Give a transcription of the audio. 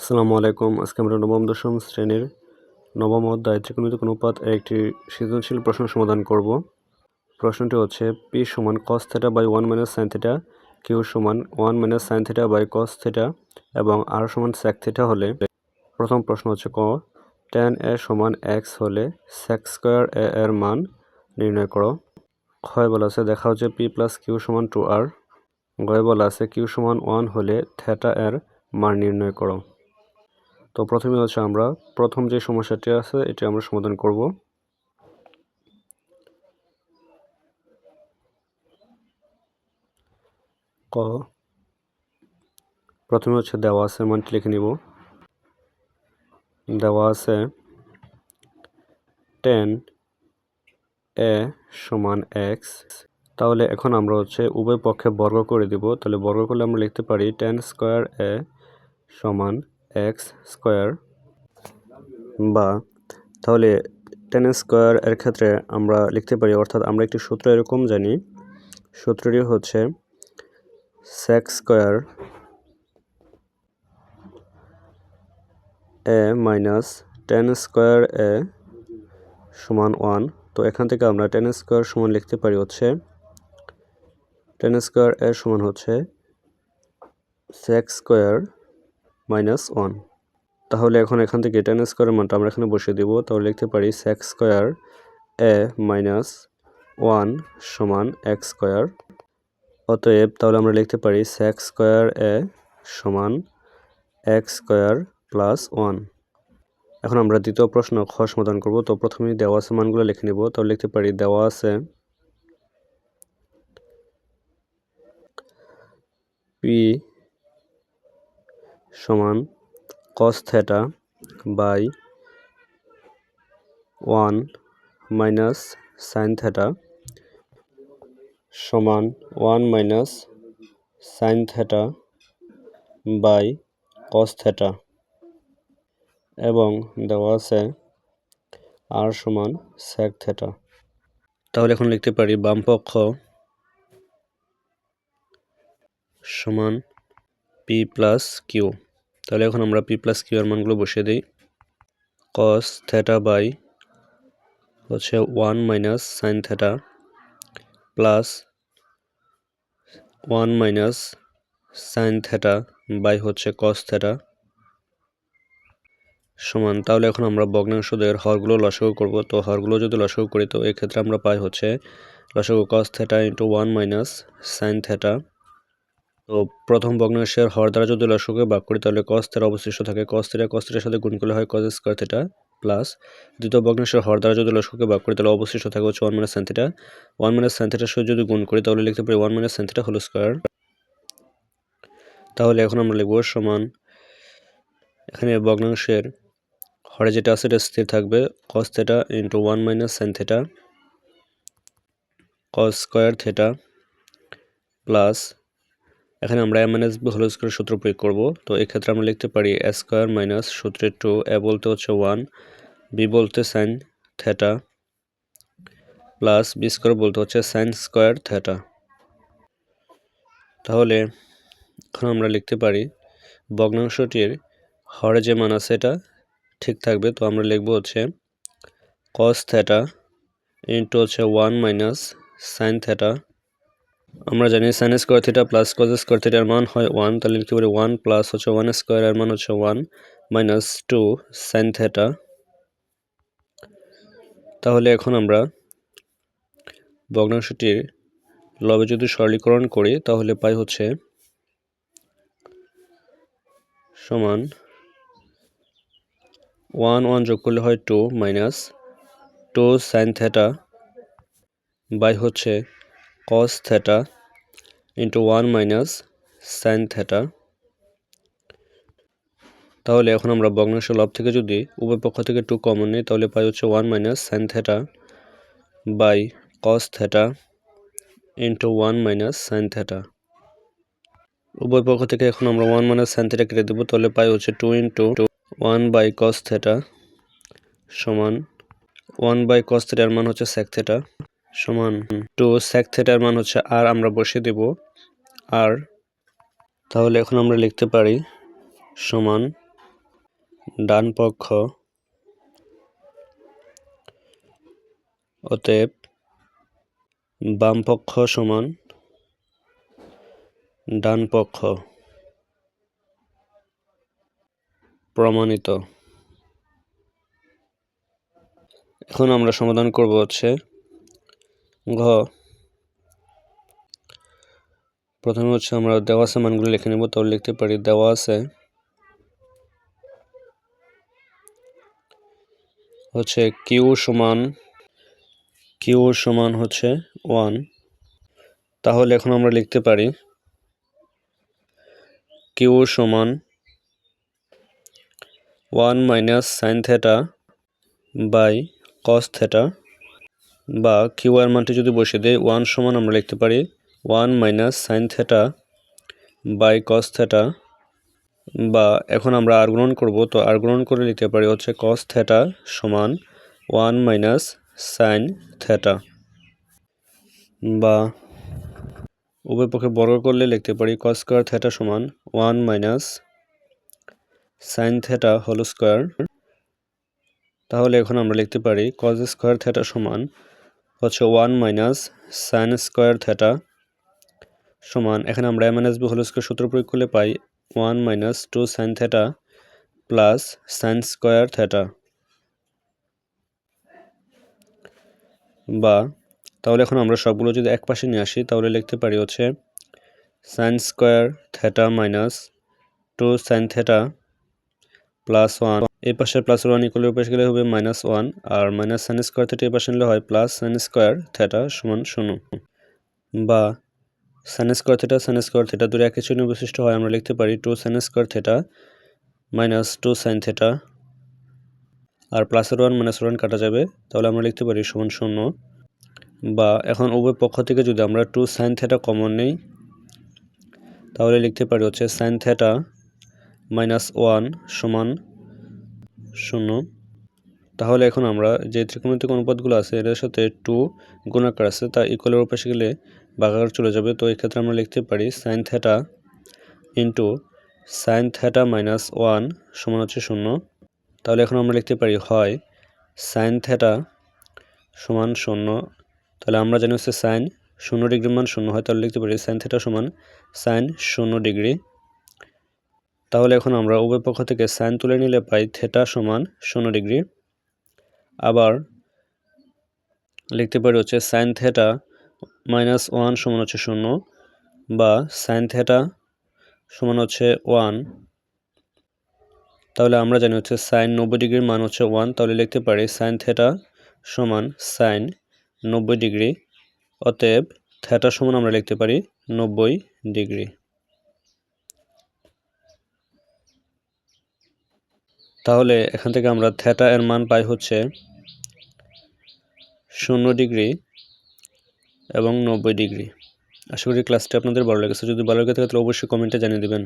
আসসালামু আলাইকুম। আজকে আমরা নবম, দশম শ্রেণির নবম অধ্যায় ত্রিকোণমিতিক অনুপাত একটি সৃজনশীল প্রশ্ন সমাধান করব। প্রশ্নটি হচ্ছে পি সমান cos theta by one minus sine theta Q সমান one minus sine theta by cos theta এবং আর সমান স্যাক থেটা হলে প্রথম প্রশ্ন হচ্ছে ক টেন এ সমান এক্স হলে স্যাক স্কোয়ার এ এর মান নির্ণয় করো। ক্ষয় বলা আছে, দেখা হচ্ছে পি প্লাস কিউ সমান টু আর গয় বলা আছে কিউ সমান ওয়ান হলে থেটা এর মান নির্ণয় করো। তো প্রথমে হচ্ছে আমরা প্রথম যে সমস্যাটি আছে, এটি আমরা সমাধান করব। ক। প্রথমে হচ্ছে দেওয়া আছে মানটি লিখে নিব। দেওয়া আছে টেন এ সমান এক্স তাহলে এখন আমরা হচ্ছে উভয় পক্ষে বর্গ করে দিব। তাহলে বর্গ করলে আমরা লিখতে পারি টেন স্কোয়ার এ সমান এক্স স্কোয়ার বা তাহলে টেন স্কোয়ার এর ক্ষেত্রে আমরা লিখতে পারি, অর্থাৎ আমরা একটি সূত্র এরকম জানি, সূত্রটি হচ্ছে sec square A minus tan square A সমান ওয়ান তো এখান থেকে আমরা টেন স্কোয়ার সমান লিখতে পারি হচ্ছে টেন স্কোয়ার এ সমান হচ্ছে সেক স্কোয়ার মাইনাস ওয়ান। তাহলে এখন এখান থেকে টেন স্কোয়ারের মানটা আমরা এখানে বসিয়ে দেবো। তাহলে লিখতে পারি sec square A minus one সমান এক্স স্কোয়ার অতএব তাহলে আমরা লিখতে পারি সেক্স স্কোয়ার এ সমান এক্স স্কোয়ার প্লাস ওয়ান এখন আমরা দ্বিতীয় প্রশ্ন খ সমাধান করব। তো প্রথমেই দেওয়া আছে মানগুলো লিখে নেব। তাহলে লিখতে পারি দেওয়া আছে পি সমান cos theta by one minus sine theta সমান one minus sine theta by cos theta এবং দেওয়া আছে আর সমান স্যাক থেটা তাহলে এখন লিখতে পারি বাম পক্ষ সমান পি প্লাস কিউ তাহলে এখন আমরা পি প্লাস কিউ এর মানগুলো বসিয়ে দিই। কস থেটা বাই হচ্ছে one minus sine theta plus one minus sine theta by হচ্ছে কস থেটা সমান। তাহলে এখন আমরা ভগ্নাংশদের হরগুলো লসাগু করব। তো হরগুলো যদি লসাগু করি, তো এক্ষেত্রে আমরা পাই হচ্ছে লসাগু cos theta into one minus sine theta তো প্রথম ভগ্নাংশের হর দ্বারা যদি লসকে ভাগ করি, তাহলে কস থেটা অবশিষ্ট থাকে। কস থেটা কস সাথে গুণ করলে হয় কস স্কোয়ার থেটা প্লাস দ্বিতীয় ভগ্নাংশের হর দ্বারা যদি লসকে ভাগ করি, তাহলে অবশিষ্ট থাকে হচ্ছে one minus sine theta one minus sine থেটার সাথে যদি গুণ করি, তাহলে লিখতে পারি one minus sine theta whole square তাহলে এখন আমরা লিখব সমান এখানে ভগ্নাংশের হরে যেটা আছে, এটা স্থির থাকবে cos theta into one minus sine theta cos square theta plus এখানে আমরা এম বি হোল স্কোয়ার সূত্র প্রয়োগ করব। তো এক্ষেত্রে আমরা লিখতে পারি এ স্কোয়ার মাইনাস সূত্রের টু এ বলতে হচ্ছে ওয়ান বি বলতে sine theta plus B square বলতে হচ্ছে সাইন স্কোয়ার থেটা তাহলে এখন আমরা লিখতে পারি ভগ্নাংশটির হরে যে মান আছে এটা, ঠিক থাকবে। তো আমরা লিখব হচ্ছে কস থেটা ইন্টু হচ্ছে ওয়ান মাইনাস সাইন থেটা আমরা জানি sine square theta plus cos square থিটার মান হয় ওয়ান তাহলে লিখতে পারি ওয়ান প্লাস হচ্ছে ওয়ান স্কোয়ার এর মান হচ্ছে one minus two sine theta তাহলে এখন আমরা ভগ্নাংশটির লবে যদি সরলীকরণ করি, তাহলে পাই হচ্ছে সমান ওয়ান ওয়ান যোগ করলে হয় two minus two sine theta by হচ্ছে cos theta into one minus sine theta তাহলে এখন আমরা ভগ্নাংশ লব থেকে যদি উভয় পক্ষ থেকে টু কমন নিই, তাহলে পাই হচ্ছে one minus sine theta by cos theta into one minus sine theta উভয় পক্ষ থেকে এখন আমরা ওয়ান মাইনাস সাইন থেটা কেটে দেবো, তাহলে পাই হচ্ছে two into one by cos theta সমান ওয়ান বাই কস থেটার মান হচ্ছে স্যাক থেটা সমান। টু স্যাক থেটার মান হচ্ছে আর আমরা বসিয়ে দেব আর তাহলে এখন আমরা লিখতে পারি সমান ডান পক্ষ অতএব বাম পক্ষ সমান ডান পক্ষ প্রমাণিত। এখন আমরা সমাধান করব হচ্ছে ঘ। প্রথমে হচ্ছে আমরা দেওয়া আছে মানগুলো লিখে নেব, তাহলে লিখতে পারি দেওয়া আছে হচ্ছে কিউ সমান কিউ সমান হচ্ছে ওয়ান তাহলে এখন আমরা লিখতে পারি কিউ সমান one minus sine theta by cos theta বা কিউ এর মানটি যদি বসিয়ে দেয় ওয়ান সমান আমরা লিখতে পারি one minus sine theta by cos theta. বা এখন আমরা আর গ্রহণ করব, তো আর গ্রহণ করে লিখতে পারি হচ্ছে কস থেটা সমান ওয়ান মাইনাস সাইন থেটা। বা উভয় পক্ষে বর্গ করলে লিখতে পারি কস স্কোয়ার থেটা সমান one minus sine theta whole square. তাহলে এখন আমরা লিখতে পারি কজ স্কোয়ার থেটা সমান হচ্ছে one minus sine square theta সমান, এখানে আমরা এম বি হোল স্কোয়ার সূত্র প্রয়োগ করলে পাই one minus two sine theta plus sine square theta. বা, তাহলে এখন আমরা সবগুলো যদি এক পাশে নিয়ে আসি, তাহলে লিখতে পারি হচ্ছে sine square theta minus two sine theta plus one এই পাশে প্লাস ওয়ান ইকুয়ালের পাশে গেলে হবে মাইনাস ওয়ান আর মাইনাস সাইন স্কোয়ার থেটা এই পাশে নিলে হয় প্লাস সাইন স্কোয়ার থেটা সমান শূন্য। বা sine square theta sine square theta দুটো একই চিহ্ন বিশিষ্ট হয়, আমরা লিখতে পারি two sine square theta minus two sine theta আর প্লাসের ওয়ান মাইনাস ওয়ান কাটা যাবে, তাহলে আমরা লিখতে পারি সমান শূন্য। বা এখন উভয় পক্ষ থেকে যদি আমরা টু সাইন থেটা কমন নেই, তাহলে লিখতে পারি হচ্ছে সাইন থেটা মাইনাস ওয়ান সমান শূন্য। তাহলে এখন আমরা যে ত্রিকোণমিতিক অনুপাতগুলো আছে এটার সাথে টু গুণাকার আছে, তা ইকুয়ালের উপাশে গেলে বাঘাকার চলে যাবে। তো এই ক্ষেত্রে আমরা লিখতে পারি sine theta into sine theta minus one সমান হচ্ছে শূন্য। তাহলে এখন আমরা লিখতে পারি হয় সাইন থেটা সমান শূন্য। তাহলে আমরা জানি হচ্ছে সাইন শূন্য ডিগ্রি মান শূন্য হয়, তাহলে লিখতে পারি সাইন থেটা সমান সাইন শূন্য ডিগ্রি। তাহলে এখন আমরা উভয় পক্ষ থেকে সাইন তুলে নিলে পাই থেটা সমান শূন্য ডিগ্রি। আবার লিখতে পারি হচ্ছে সাইন থেটা মাইনাস ওয়ান সমান হচ্ছে শূন্য বা সাইন থেটা সমান হচ্ছে ওয়ান তাহলে আমরা জানি হচ্ছে সাইন নব্বই ডিগ্রির মান হচ্ছে ওয়ান তাহলে লিখতে পারি সাইন থেটা সমান সাইন নব্বই ডিগ্রি। অতএব থেটা সমান আমরা লিখতে পারি নব্বই ডিগ্রি। তাহলে এখান থেকে আমরা থেটা এর মান পাই হচ্ছে শূন্য ডিগ্রি এবং নব্বই ডিগ্রি। আশা করি ক্লাসটি আপনাদের ভালো লেগেছে। যদি ভালো লেগে থাকে তাহলে অবশ্যই কমেন্টে জানিয়ে দেবেন।